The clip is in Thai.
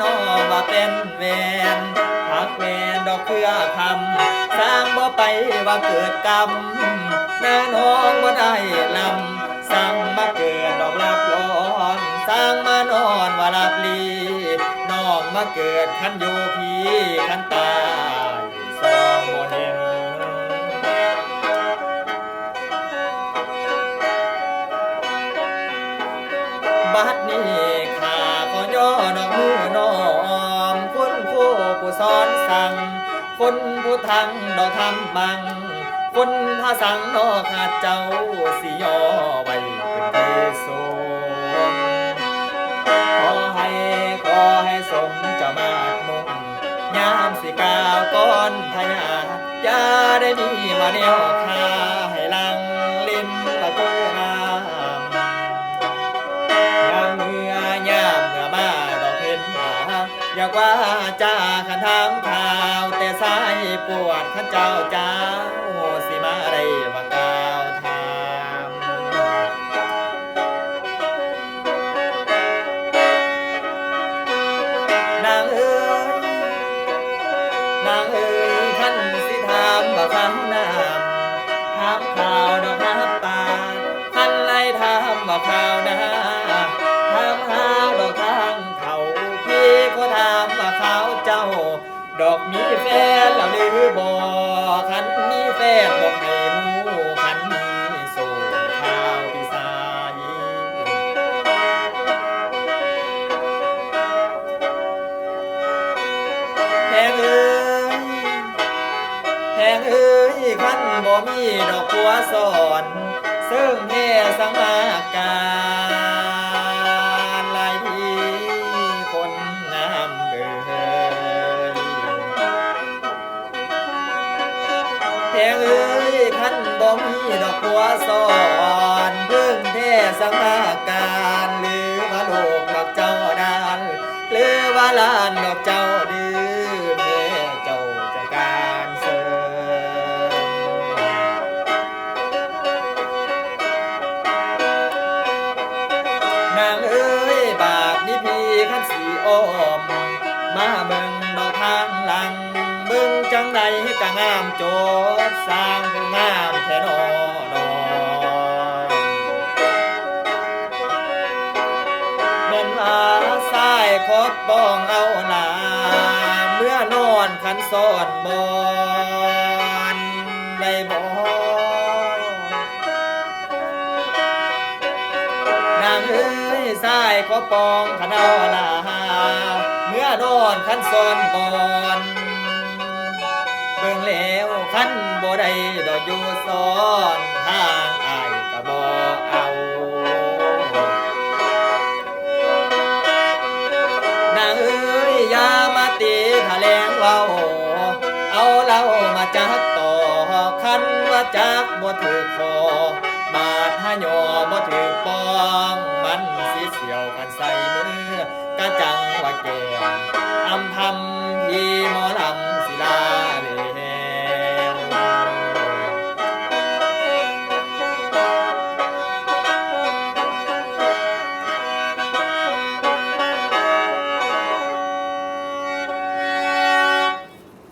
นอมาเป็นแวนหักแวนดอกเครือคำสร้างบ่ไปว่าเกิดกรรมแน่นอนบ่ได้ลำสร้างมาเกิดดอกลับร้อนสร้างมานอนว่าลับลีน้องมาเกิดขันอยู่พีขันตาสองบ่เห็นบัดนี้ข้าก็ย่อดอกมือน้อ สอนสั่งคนผู้ทังดอกทำบังคุณพาสังนอขาดเจ้าสิย่อไว้เป็นที่สูงขอให้ขอให้สมจะมาดมุ่งยามสิกาวก้อนพญาอย่าได้มีมาเดียวคา อยากว่าจ้าขันถามข่าว แต่สายปวดขันเจ้าเจ้าสิมาได้ว่ากล่าวถามนางเอ๋ยนางเอ๋ยขันสิถามว่คำ ดอกมีแฟนแล้วหรือบ่คันมีแฟนบอกให้หมูคันมีโซ่ข้าวพี่สายแพงเอ้ยแพงเอ้ยคันบ่มีดอกบัวสอนซึ่งแม่สังมากา มีดอกบัวสอนเพิ่งแท้สังมาการหรือว่าโลกดอกเจ้าดานหรือว่าลานดอกเจ้าดื้อแม่เจ้าจะการเสริมนางเอ้ยบาปนี้พีขันสีอ้อม มาเบิ่งดอกทางหลังเบิ่งจังใดก็งามโจดสร้างงามแท้นอดายคดบ้องเอาหลาเมื่อนอนขันสอนบอนได้บ่นางเอ้ยสายขอปองขนเอาวลาเมื่อนอนขันซอนบอนเบิ่งแล้วขันบ่ได้ดอกอยู่ซอนทาง เว้าเอาเล่ามาจักต่อคันว่าจักบ่ถือคอบาดหายอบ่ถือปองมันสีเสียวกันใส่มือกะจังว่าแก่อำพำพี่หมอลำ